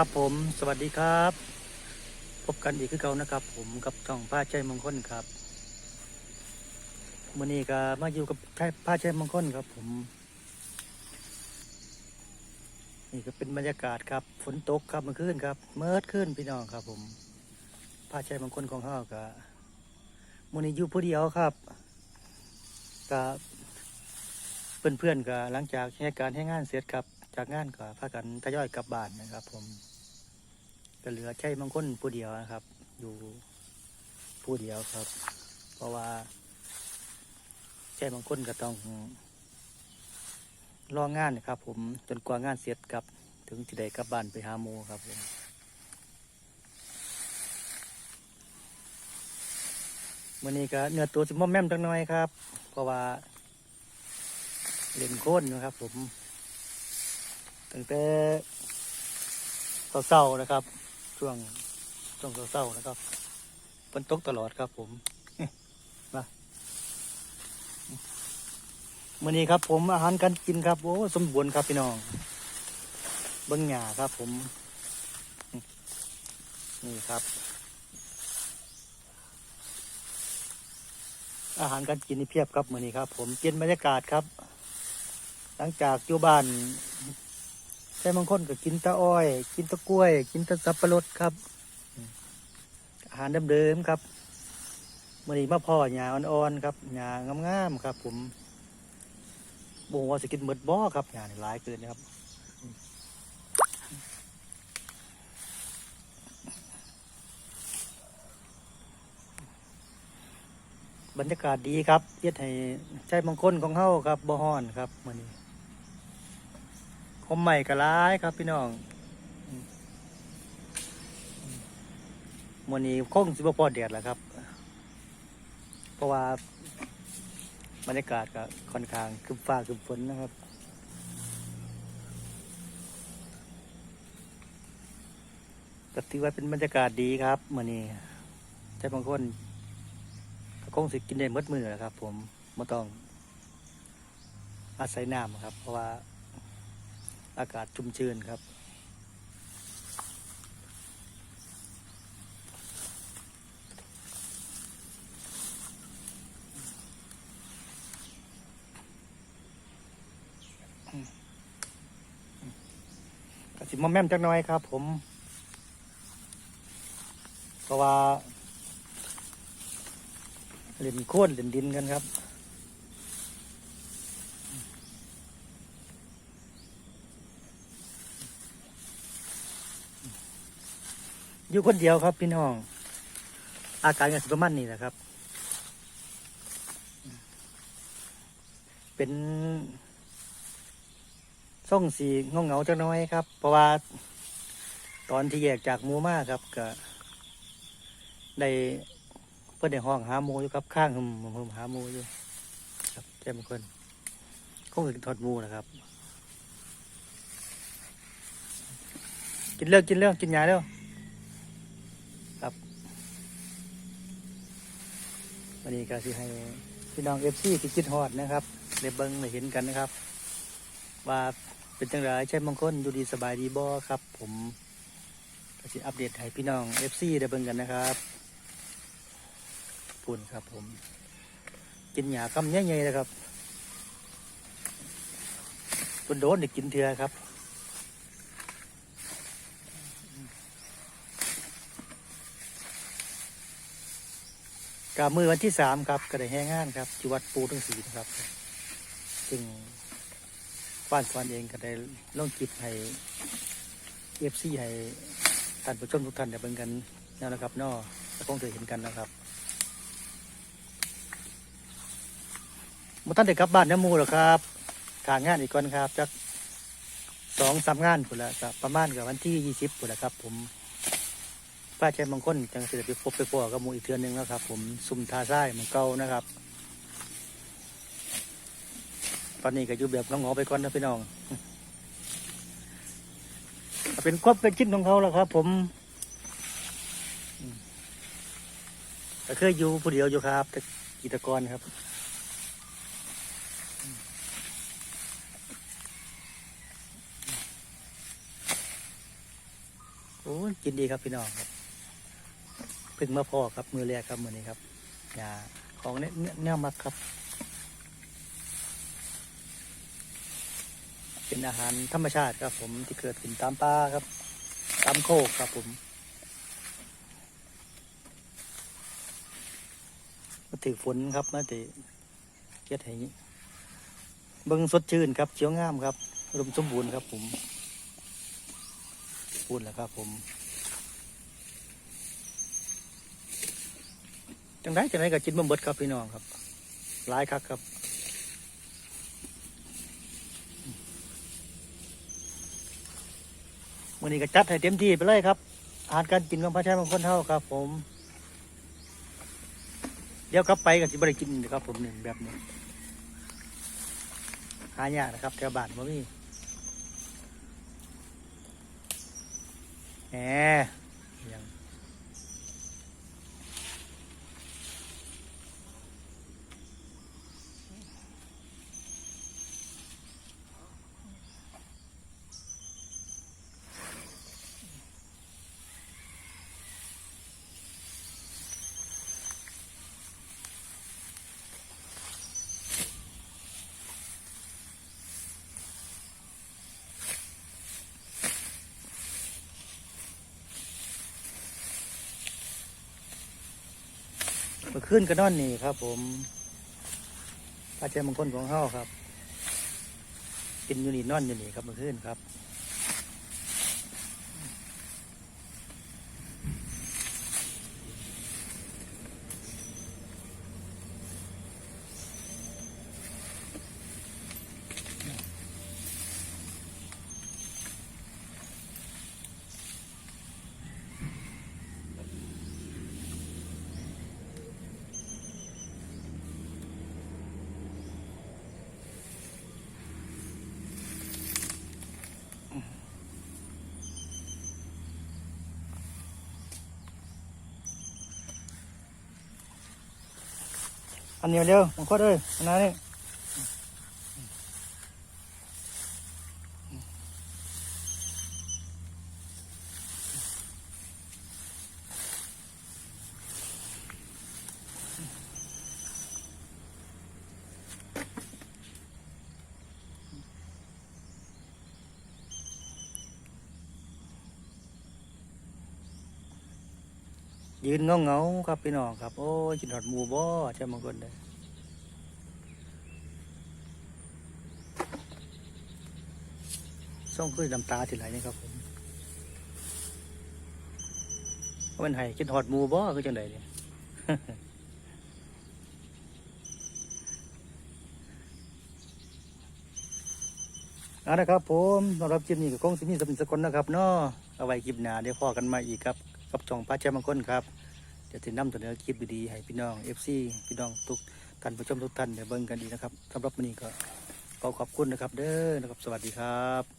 ครับผมสวัสดีครับ พบกันอีกคือเก่านะครับ ผมกับช่องป้าใจมงคลครับวันนี้ก็มาอยู่กับป้าใจมงคลครับ ผม นี่ก็เป็นบรรยากาศครับฝนตกครับเมื่อคืนครับเมื่อคืนพี่น้องครับ ผมป้าใจมงคลของเขาก็วันนี้อยู่ผู้เดียวครับก็เพื่อนๆก็หลังจากเหตุการให้งานเสร็จครับ จากงานก็พากันทยอยกลับบ้านนะครับ ผมก็เหลือใช่บางคนผู้เดียวนะครับ อยู่ผู้เดียวครับ เพราะว่าใช่บางคนก็ต้องรองงานนะครับ ผมจนกว่างานเสร็จครับถึงจะได้กลับบ้านไปหาโมครับผมวันนี้ก็เนื้อตัวจะม่อมแม่มจังน้อยครับ เพราะว่าเล่นโค่นนะครับ ผม ตั้งแต่เศร้าๆนะครับ ช่วงช่วงเศร้าๆนะครับฝนตกตลอดครับผมมามื่อนี้ครับ ผมอาหารการกินครับโอ้สมบูรณ์ครับพี่น้องเบิ้งหญ้าครับ ผม นี่ครับ อาหารการกินนี่เพียบครับมื่อนี้ครับ ผมเปลี่ยนบรรยากาศครับ หลังจากอยู่บ้าน ใช่บางคนก็กินตะอ้อย กินตะกล้วย กินตะสับปะรดครับ อาหารเดิมๆครับมื่อนี้มาพ่อหญ้าอ่อนๆครับหญ้างามๆครับ ผมบ่ว่าสิกินหมดบ่อครับหญ้านี่หลายเกินนะครับบรรยากาศดีครับเย็ดให้ใช่บางคนของเฮาครับบ่ฮ้อนครับมื่อนี้ คมใหม่กระร้ายครับพี่น้องมันนี้คงสิบพอแดดแหละครับ เพราะว่าบรรยากาศก็ค่อนข้างคึมฟ้าคึมฝนนะครับก็ถือว่าเป็นบรรยากาศดีครับมันนี้ใช่บางคนก็คงสิกินได้มดมือแหละครับ ผมไม่ต้องอาศัยน้ำครับ เพราะว่า อากาศชุ่มชื้นครับ กสิมาแม่มจักน้อยครับ ผม เพราะว่าเล่นโค่นเล่นดินกันครับ อยู่คนเดียวครับพี่น้อง อาการกันสิประมาณนี้แหละครับ เป็นส่องสีเงาเงาจักหน้อยครับ เพราะว่าตอนที่แยกจากมูมาครับก็ได้เพื่อนในห้องหาหมูอยู่ครับข้างหึมหึมหาหมูอยู่ ครับแจ้มคนคงถึงทอดมูนะครับ กินเรื่องกินเรื่องกินยาเร็ว วันนี้ก็สิให้พี่น้องเอฟซีที่คิดฮอดนะครับได้เบิ้งได้เห็นกันนะครับ ว่าเป็นจังไรใช่บางคนดูดีสบายดีบ่ครับ ผมก็สิอัปเดตให้พี่น้องเอฟซีได้เบิ้งกันนะครับปุ่นครับ ผม กินหยาคำใหญ่ๆเลยครับปุ่นโดนได้กินเถื่อครับ กับมือวันที่สามครับก็ได้แห้งงานครับที่วัดปูทั้งสีนะครับซึ่งบ้านสวนเองก็ได้ลงกิบให้เอฟซีให้ท่านผู้ชมทุกท่านได้เบิ่งกันแล้วนะครับนอจะคงเคยเห็นกันนะครับมื่ท่านได้กลับบ้านน้ำมูหรอครับขางงานอีกก่อนครับจักสองสามงานผุนละครับประมาณกับวันที่ยี่สิบผุนละครับผม ป้าใจบางคนจังสิได้ไปพบไปพบกับมูอีกเทือนหนึ่งแล้วครับ ผมซุ่มทาไส้มือนเก่านะครับ ตอนนี้ก็อยู่แบบงอๆไปก่อนนะพี่น้อง เป็นควบเป็นชิ้นของเขาแล้วครับ ผมอืมก็เคยอยู่ผู้เดียวอยู่ครับ แต่กิจกรครับโอ้ยกินดีครับพี่น้องครับ เพิ่งมาพอครับมือแรกครับมือนี้ครับยาของเนเนแนวมักครับ เป็นอาหารธรรมชาติครับ ผมที่เกิดขึ้นตามป่าครับ ตามโคกครับผมมาถือฝนครับมาถือเก็ดให้เบิ่งสดชื่นครับเขียวงามครับอุมสมบูรณ์ครับผมพูดแล้วครับผม จังได้จังได้ก็กินบ่เบิดครับพี่น้องครับหลายคักครับวันนี้ก็จัดให้เต็มที่ไปเลยครับอาหารการกินของพระชายบางคนเท่าครับ ผม เดี๋ยวกลับไปก็สิบริกินนะครับ ผมหนึ่งแบบนี้หายากนะครับแถวบ้านบ่มีแหมยัง มื่อคืนก็นอนนี่ครับ ผมพระชายบางคนของเฮาครับ กินอยู่นี่นอนอยู่นี่ครับเมื่อคืนครับ อันนี้มาเร็วมังคุดเอ้ยอันนั้นนี่ ยืนเงาเงาครับพี่น้องครับ โอ้ยกินหอดหมูบ่ใช่บางคนเลยส่งคือน้ำตาสิไหลนี่ครับผมว่ามันให้กินหอดหมูบ่คือจังไดเนี่ยเอาละครับผมสำหรับคลิปนี้ก็คงสิมีสำหรับสกคนนะครับเนาะเอาไว้คลิปหน้าเดี๋ยวพอกันมาอีกครับ กับจ่องพระแจ้บางคนครับเดี๋ยวจะนำเสนอคลิปดีๆให้พี่น้อง FC พี่น้องทุกท่านผู้ชมทุกท่านเดี๋ยวเบิ่งกันดีนะครับสำหรับวันนี้ก็ขอขอบคุณนะครับ เด้อนะครับ สวัสดีครับ